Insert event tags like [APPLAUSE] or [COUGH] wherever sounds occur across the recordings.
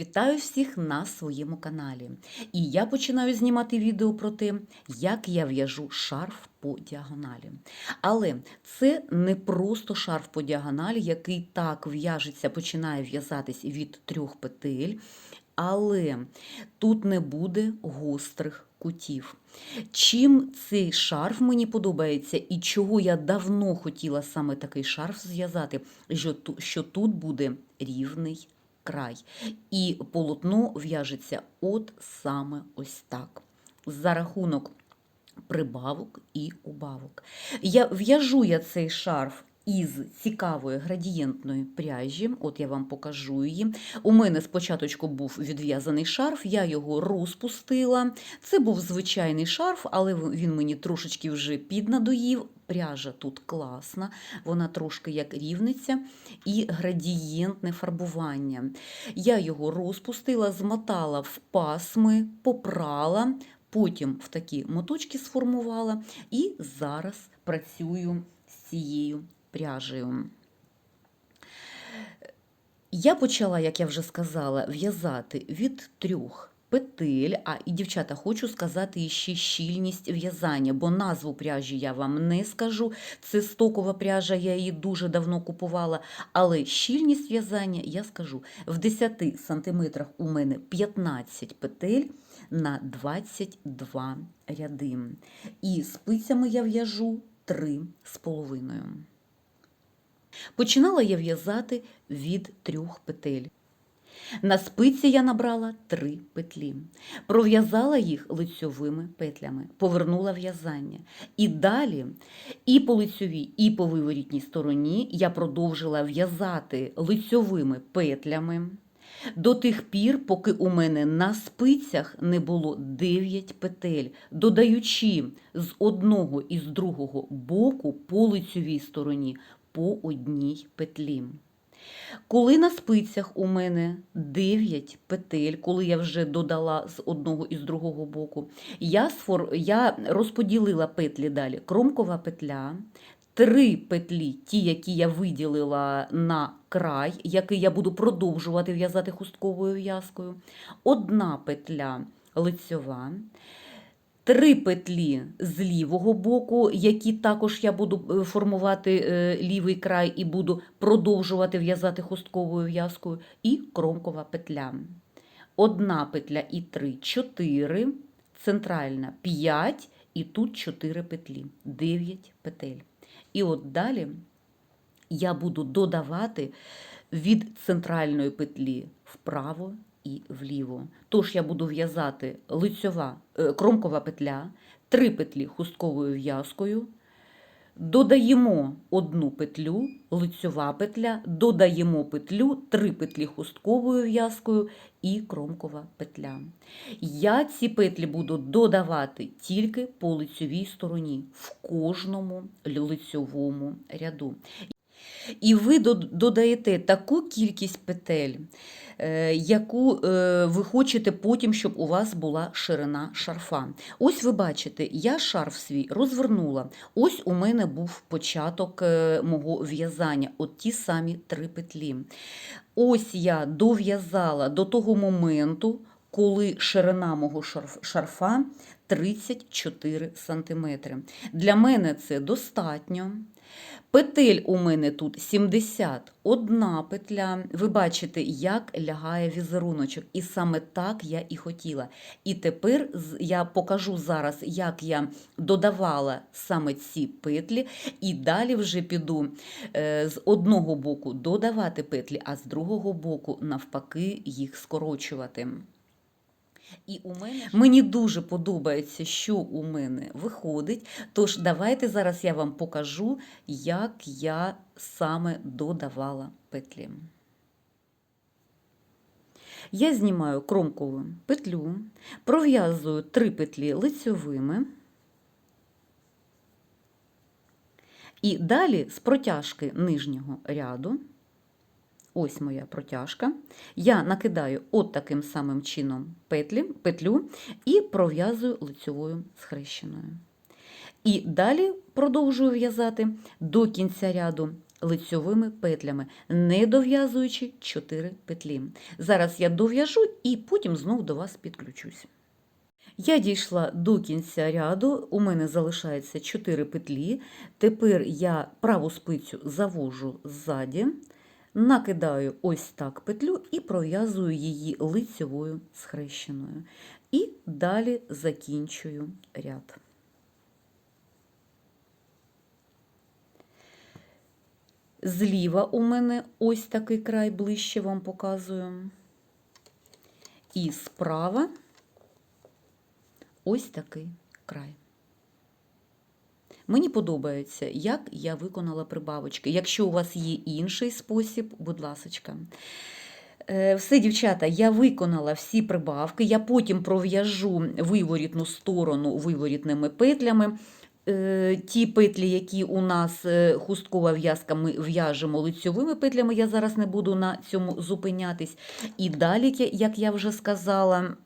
Вітаю всіх на своєму каналі. І я починаю знімати відео про те, як я в'яжу шарф по діагоналі. Але це не просто шарф по діагоналі, який так в'яжеться, починає в'язатись від трьох петель. Але тут не буде гострих кутів. Чим цей шарф мені подобається, і чого я давно хотіла саме такий шарф зв'язати, що тут буде рівний край. І полотно в'яжеться от саме ось так. За рахунок прибавок і убавок. Я в'яжу я цей шарф із цікавої градієнтної пряжі. От я вам покажу її. У мене спочатку був відв'язаний шарф, я його розпустила. Це був звичайний шарф, але він мені трошечки вже піднадоїв. Пряжа тут класна, вона трошки як рівниця і градієнтне фарбування. Я його розпустила, змотала в пасми, попрала, потім в такі моточки сформувала і зараз працюю з цією пряжею. Я почала, як я вже сказала, в'язати від трьох петель. А і, дівчата, хочу сказати ще щільність в'язання, бо назву пряжі я вам не скажу. Це стокова пряжа, я її дуже давно купувала. Але щільність в'язання я скажу. В 10 сантиметрах у мене 15 петель на 22 ряди. І спицями я в'яжу 3 з половиною. Починала я в'язати від трьох петель. На спиці я набрала три петлі, пров'язала їх лицьовими петлями, повернула в'язання. І далі і по лицьовій, і по виворітній стороні я продовжила в'язати лицьовими петлями до тих пір, поки у мене на спицях не було 9 петель, додаючи з одного і з другого боку по лицьовій стороні по одній петлі. Коли на спицях у мене 9 петель, коли я вже додала з одного і з другого боку, я, сфор... я розподілила петлі далі. Кромкова петля, три петлі, ті, які я виділила на край, який я буду продовжувати в'язати хустковою в'язкою, одна петля лицьова, Три петлі з лівого боку, які також я буду е, формувати е, лівий край і буду продовжувати в'язати хустковою в'язкою, і кромкова петля. Одна петля і три, чотири, центральна п'ять, і тут чотири петлі, дев'ять петель. І от далі я буду додавати від центральної петлі вправо і вліво. Тож я буду в'язати лицьова, е, кромкова петля, три петлі хустковою в'язкою, додаємо одну петлю, лицьова петля, додаємо петлю, три петлі хустковою в'язкою і кромкова петля. Я ці петлі буду додавати тільки по лицьовій стороні в кожному лицьовому ряду. І ви додаєте таку кількість петель, е, яку е, ви хочете потім, щоб у вас була ширина шарфа. Ось ви бачите, я шарф свій розвернула. Ось у мене був початок е, мого в'язання, от ті самі три петлі. Ось я дов'язала до того моменту, коли ширина мого шарфа 34 см. Для мене це достатньо. Петель у мене тут 71 петля. Ви бачите, як лягає візеруночок. І саме так я і хотіла. І тепер я покажу зараз, як я додавала саме ці петлі, і далі вже піду е, з одного боку додавати петлі, а з другого боку, навпаки, їх скорочувати. І у мене мені дуже подобається, що у мене виходить. Тож давайте зараз я вам покажу, як я саме додавала петлі. Я знімаю кромкову петлю, пров'язую три петлі лицьовими. І далі з протяжки нижнього ряду Ось моя протяжка. Я накидаю от таким самим чином петлі, петлю і пров'язую лицьовою схрещеною. І далі продовжую в'язати до кінця ряду лицьовими петлями, не дов'язуючи 4 петлі. Зараз я дов'яжу і потім знов до вас підключусь. Я дійшла до кінця ряду, у мене залишається 4 петлі. Тепер я праву спицю завожу ззаді, накидаю ось так петлю і пров'язую її лицьовою схрещеною. І далі закінчую ряд. Зліва у мене ось такий край ближче вам показую. І справа ось такий край. Мені подобається, як я виконала прибавочки. Якщо у вас є інший спосіб, будь ласочка. Е, Все, дівчата, я виконала всі прибавки. Я потім пров'яжу виворітну сторону виворітними петлями. Е, Ті петлі, які у нас е, хусткова в'язка, ми в'яжемо лицьовими петлями. Я зараз не буду на цьому зупинятись. І далі, як я вже сказала,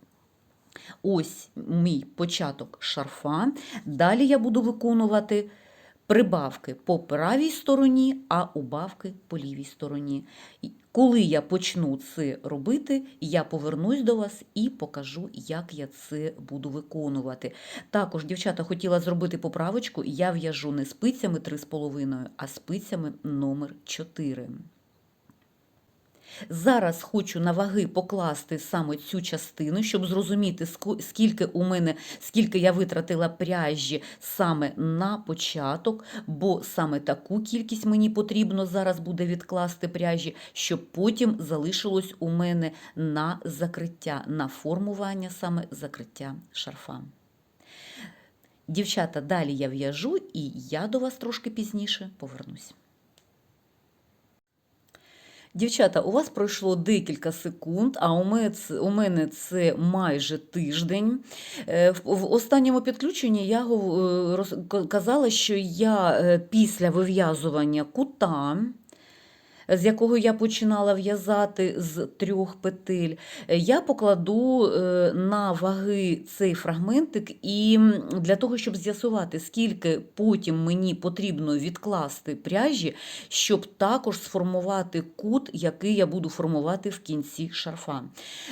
ось мій початок шарфа. Далі я буду виконувати прибавки по правій стороні, а убавки по лівій стороні. Коли я почну це робити, я повернусь до вас і покажу, як я це буду виконувати. Також, дівчата, хотіла зробити поправочку, я в'яжу не спицями 3,5, а спицями номер 4. Зараз хочу на ваги покласти саме цю частину, щоб зрозуміти, скільки у мене, скільки я витратила пряжі саме на початок, бо саме таку кількість мені потрібно зараз буде відкласти пряжі, щоб потім залишилось у мене на закриття, на формування саме закриття шарфа. Дівчата, далі я в'яжу і я до вас трошки пізніше повернусь. Дівчата, у вас пройшло декілька секунд, а у мене це, майже тиждень. Е, В, останньому підключенні я е, казала, що я е, після вив'язування кута, з якого я починала в'язати з трьох петель, е, я покладу е, на ваги цей фрагментик, і для того, щоб з'ясувати, скільки потім мені потрібно відкласти пряжі, щоб також сформувати кут, який я буду формувати в кінці шарфа.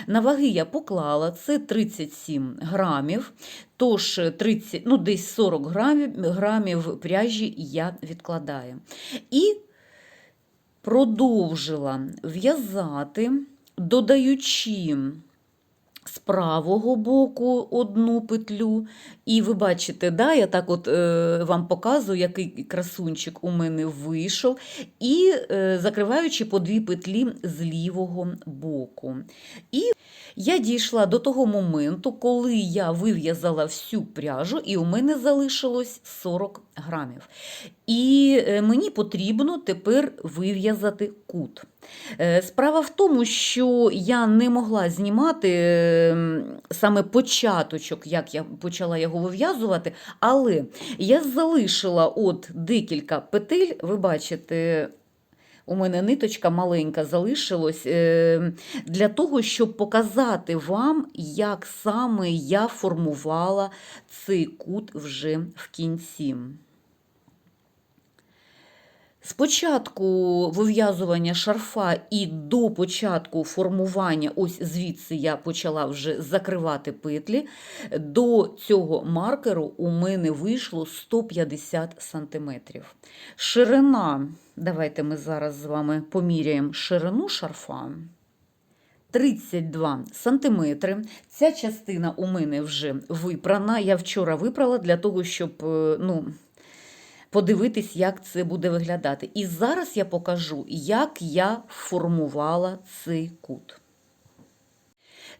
На ваги я поклала це 37 грамів. Тож 30, ну десь 40 грамів, грамів пряжі я відкладаю. І продовжила в'язати, додаючи з правого боку одну петлю. І ви бачите, да, я так от е, вам показую, який красунчик у мене вийшов, і е, закриваючи по дві петлі з лівого боку. І я дійшла до того моменту, коли я вив'язала всю пряжу, і у мене залишилось 40 грамів. І е, мені потрібно тепер вив'язати кут. Е, Справа в тому, що я не могла знімати е, саме початочок, як я почала його вив'язувати, але я залишила от декілька петель, ви бачите. У мене ниточка маленька залишилась е, для того, щоб показати вам, як саме я формувала цей кут вже в кінці. З початку вив'язування шарфа і до початку формування, ось звідси я почала вже закривати петлі. До цього маркеру у мене вийшло 150 см. Ширина, давайте ми зараз з вами поміряємо ширину шарфа. 32 сантиметри. Ця частина у мене вже випрана. Я вчора випрала для того, щоб е, ну, подивитись, як це буде виглядати. І зараз я покажу, як я формувала цей кут.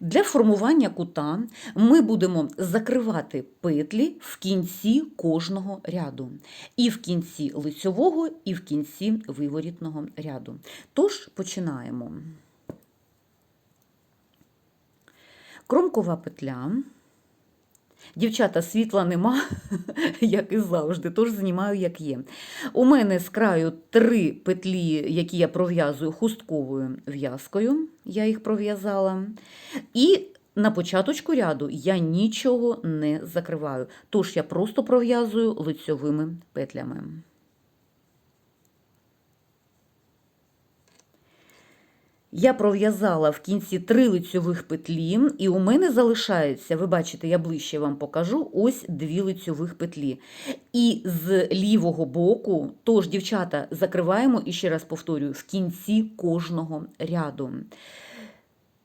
Для формування кута ми будемо закривати петлі в кінці кожного ряду. І в кінці лицьового, і в кінці виворітного ряду. Тож починаємо. Кромкова петля. Дівчата, світла нема, [LAUGHS] як і завжди, тож знімаю, як є. У мене з краю три петлі, які я пров'язую хустковою в'язкою, я їх пров'язала. І на початочку ряду я нічого не закриваю, тож я просто пров'язую лицьовими петлями. Я пров'язала в кінці три лицьових петлі, і у мене залишається, ви бачите, я ближче вам покажу, ось дві лицьових петлі. І з лівого боку, тож, дівчата, закриваємо, і ще раз повторюю, в кінці кожного ряду.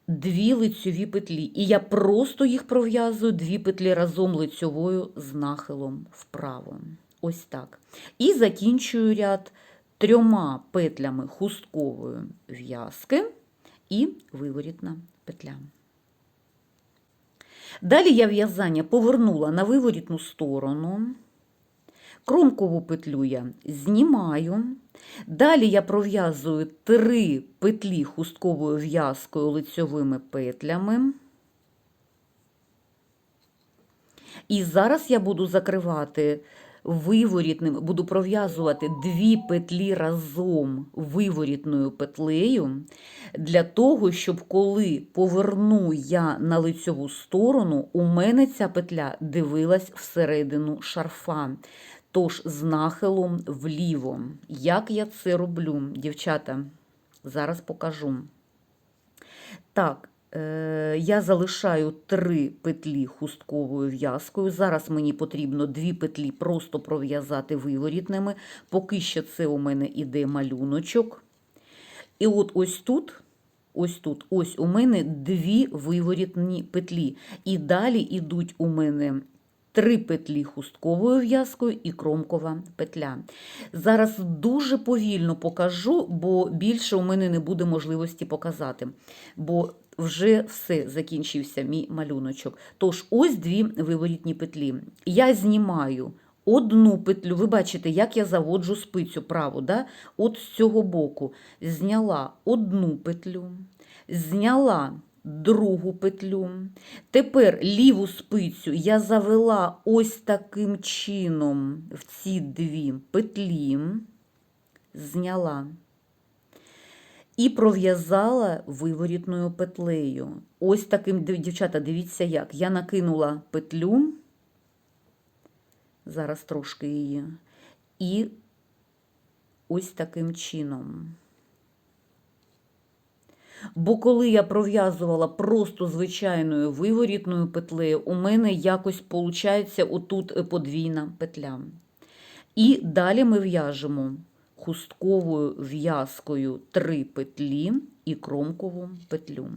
Дві лицьові петлі. І я просто їх пров'язую дві петлі разом лицьовою з нахилом вправо. Ось так. І закінчую ряд трьома петлями хусткової в'язки і виворітна петля. Далі я в'язання повернула на виворітну сторону. Кромкову петлю я знімаю. Далі я пров'язую три петлі хустковою в'язкою лицьовими петлями. І зараз я буду закривати виворітним, буду пров'язувати дві петлі разом виворітною петлею, для того, щоб коли поверну я на лицьову сторону, у мене ця петля дивилась всередину шарфа. Тож з нахилом вліво. Як я це роблю, дівчата? Зараз покажу. Так, я залишаю три петлі хустковою в'язкою. Зараз мені потрібно дві петлі просто пров'язати виворітними. Поки що це у мене іде малюночок. І от ось тут. Ось тут, ось у мене дві виворітні петлі. І далі йдуть у мене три петлі хустковою в'язкою і кромкова петля. Зараз дуже повільно покажу, бо більше у мене не буде можливості показати. Бо вже все закінчився мій малюночок. Тож, ось дві виворітні петлі. Я знімаю одну петлю. Ви бачите, як я заводжу спицю праву. Да? От з цього боку зняла одну петлю, зняла другу петлю. Тепер ліву спицю я завела ось таким чином в ці дві петлі, зняла. І пров'язала виворітною петлею. Ось таким, дівчата, дивіться як. Я накинула петлю, зараз трошки її, і ось таким чином. Бо коли я пров'язувала просто звичайною виворітною петлею, у мене якось виходить отут подвійна петля. І далі ми в'яжемо хустковою в'язкою три петлі і кромкову петлю.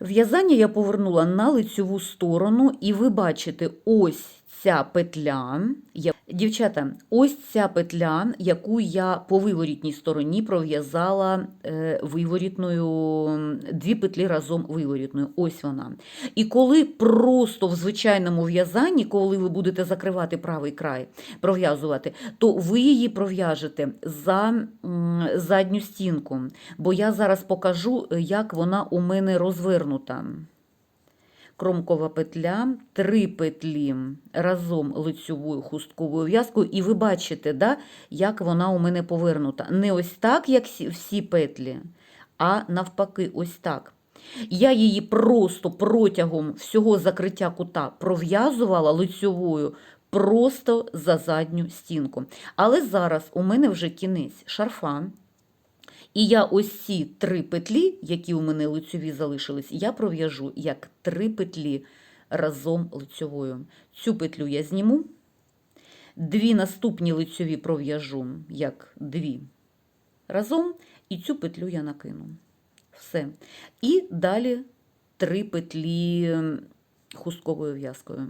В'язання я повернула на лицьову сторону, і ви бачите, ось ця петля. Дівчата, ось ця петля, яку я по виворітній стороні пров'язала е, виворітною, дві петлі разом виворітною. Ось вона. І коли просто в звичайному в'язанні, коли ви будете закривати правий край, пров'язувати, то ви її пров'яжете за задню стінку. Бо я зараз покажу, як вона у мене розвернута кромкова петля, три петлі разом лицьовою хустковою в'язкою, і ви бачите, да, як вона у мене повернута. Не ось так, як всі петлі, а навпаки, ось так. Я її просто протягом всього закриття кута пров'язувала лицьовою просто за задню стінку. Але зараз у мене вже кінець шарфа. І я ось три петлі, які у мене лицьові залишились, я пров'яжу як три петлі разом лицьовою. Цю петлю я зніму, дві наступні лицьові пров'яжу як дві разом, і цю петлю я накину. Все. І далі три петлі хустковою в'язкою.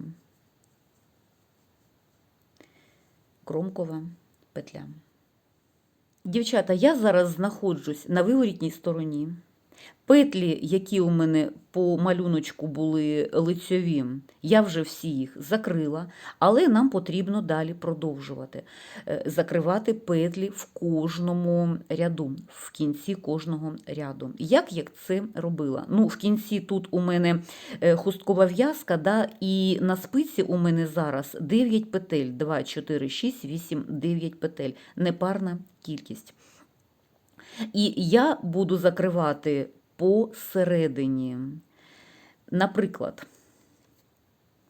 Кромкова петля. Дівчата, я зараз знаходжусь на виворітній стороні. Петлі, які у мене по малюночку були лицьові, я вже всі їх закрила, але нам потрібно далі продовжувати е, закривати петлі в кожному ряду, в кінці кожного ряду. Як я це робила? Ну, В кінці тут у мене е, хусткова в'язка, да, і на спиці у мене зараз 9 петель, 2, 4, 6, 8, 9 петель, непарна кількість. І я буду закривати посередині. Наприклад,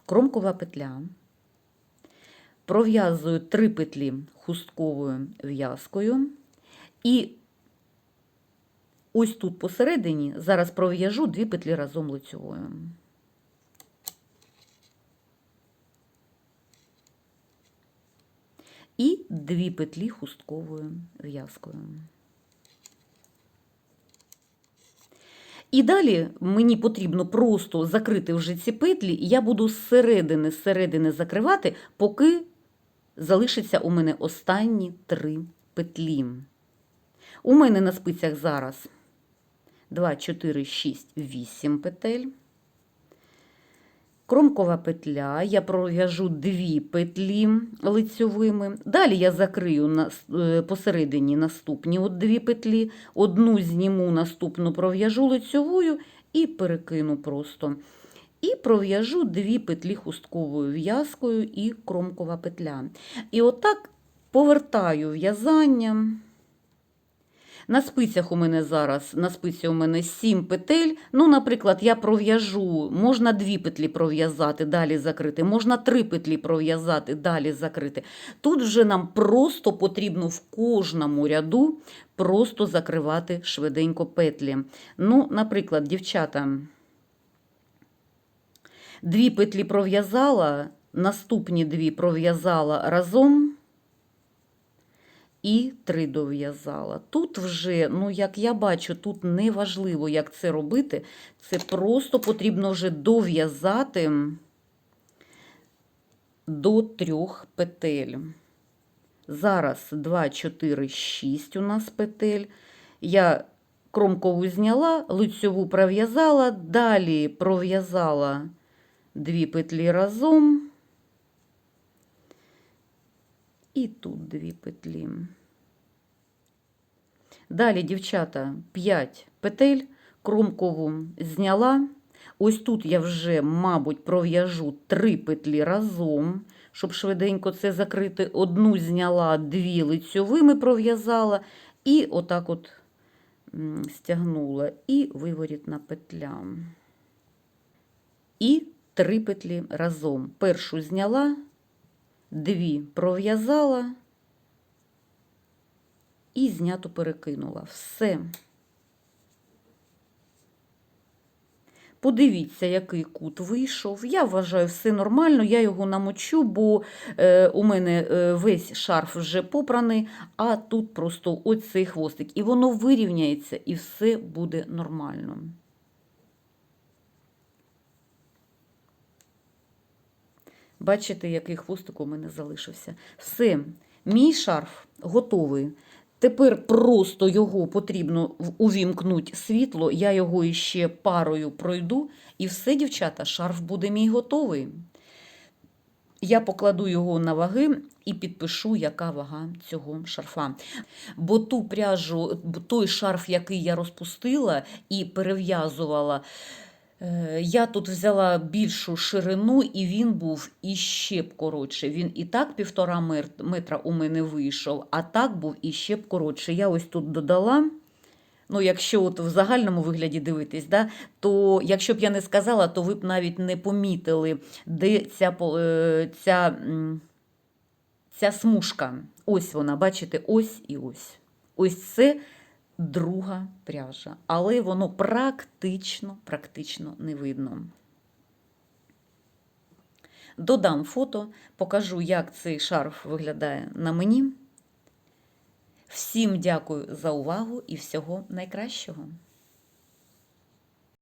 кромкова петля, пров'язую три петлі хустковою в'язкою і ось тут посередині зараз пров'яжу дві петлі разом лицьовою. І дві петлі хустковою в'язкою. І далі мені потрібно просто закрити вже ці петлі, і я буду зсередини, зсередини закривати, поки залишиться у мене останні три петлі. У мене на спицях зараз 2, 4, 6, 8 петель. Кромкова петля, я пров'яжу дві петлі лицьовими. Далі я закрию на, е, посередині наступні от дві петлі, одну зніму, наступну пров'яжу лицьовою і перекину просто. І пров'яжу дві петлі хустковою в'язкою і кромкова петля. І отак повертаю в'язання. На спицях у мене зараз, на спиці у мене 7 петель. Ну, наприклад, я пров'яжу, можна 2 петлі пров'язати, далі закрити, можна 3 петлі пров'язати, далі закрити. Тут вже нам просто потрібно в кожному ряду просто закривати швиденько петлі. Ну, наприклад, дівчата, дві петлі пров'язала, наступні дві пров'язала разом і три дов'язала. Тут вже, ну як я бачу, тут не важливо, як це робити. Це просто потрібно вже дов'язати до трьох петель. Зараз 2, 4, 6 у нас петель. Я кромкову зняла, лицьову пров'язала, далі пров'язала дві петлі разом. І тут дві петлі. Далі, дівчата, 5 петель, кромкову зняла. Ось тут я вже, мабуть, пров'яжу 3 петлі разом, щоб швиденько це закрити. Одну зняла, дві лицьовими пров'язала, і отак от стягнула, і виворітна петля. І 3 петлі разом. Першу зняла, дві пров'язала і знято перекинула. Все. Подивіться, який кут вийшов. Я вважаю, все нормально, я його намочу, бо е, у мене е, весь шарф вже попраний, а тут просто оцей хвостик. І воно вирівняється, і все буде нормально. Бачите, який хвостик у мене залишився. Все, мій шарф готовий. Тепер просто його потрібно увімкнути світло, я його іще парою пройду, і все, дівчата, шарф буде мій готовий. Я покладу його на ваги і підпишу, яка вага цього шарфа. Бо ту пряжу, той шарф, який я розпустила і перев'язувала, Я тут взяла більшу ширину, і він був іще б коротше. Він і так півтора метра у мене вийшов, а так був іще б коротше. Я ось тут додала. Ну, якщо от в загальному вигляді дивитись, да, то якщо б я не сказала, то ви б навіть не помітили, де ця, е, ця, ця смужка. Ось вона, бачите, ось і ось. Ось це друга пряжа, але воно практично, практично не видно. Додам фото, покажу, як цей шарф виглядає на мені. Всім дякую за увагу і всього найкращого!